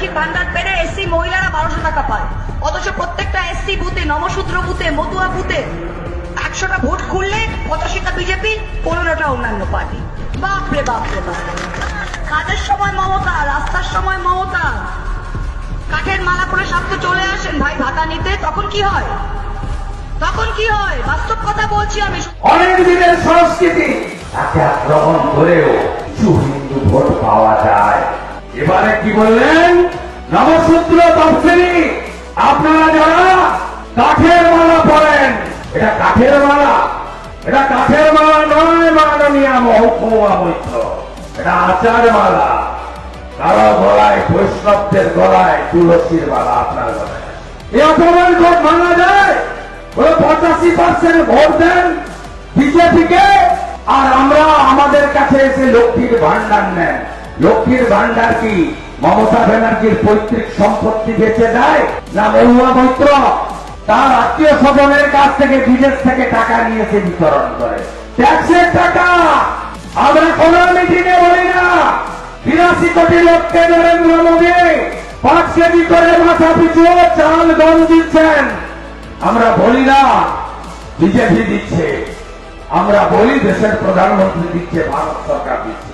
লক্ষ্মীর ভান্ডার পেরে এসসি মহিলারা বারোশো টাকা পায়। অথচ প্রত্যেকটা এসসি বুথে নমশূদ্র বুথে, মতুয়া বুথে একশোটা ভোট খুললে পঁচাশিটা বিজেপি পনেরোটা অন্যান্য পার্টি। বাপরে বাপরে বাপ কাজের সময় মমতা, রাস্তার সময় মমতা। কাঠের মালা করে তো চলে আসেন, ভাই ভাতা নিতে, তখন কি হয়? তখন কি হয়? বাস্তব কথা বলছি আমি। অনেক দিনের সংস্কৃতি, তাকে আক্রমণ করেও কি বললেন? নবসূত্র তফসিলি আপনারা যারা কাঠের মালা পড়েন এটা কাঠের মালা, এটা কাঠের মালা নয় মাননীয় মহকুমা মৈত্র এটা আচার মালা। কারও গলায় বৈষ্ণবদের গলায় তুলসীর মালা আপনার গলায় এই অপমান ভোট মানা যায় পঁচাশি পার্সেন্ট ভোট দেন বিজেপিকে, আর আমরা আমাদের কাছে এসে লক্ষ্মীর ভান্ডার নেন। লক্ষ্মীর ভান্ডার কি? মমতা ব্যানার্জির পৈতৃক সম্পত্তি বেঁচে দেয় না মহুয়া মৈত্র তার আত্মীয় স্বজনের কাছ থেকে বিদেশ থেকে টাকা নিয়েছে বিতরণ করে। ট্যাক্সের টাকা! আমরা কোন মিটিংয়ে বলি না। বিরাশি কোটি লোককে নরেন্দ্র মোদী পাঁচ কেজি করে মাথা পিছু চাল গম দিচ্ছেন। আমরা বলি না, বিজেপি দিচ্ছে। আমরা বলি দেশের প্রধানমন্ত্রী দিচ্ছে, ভারত সরকার দিচ্ছে।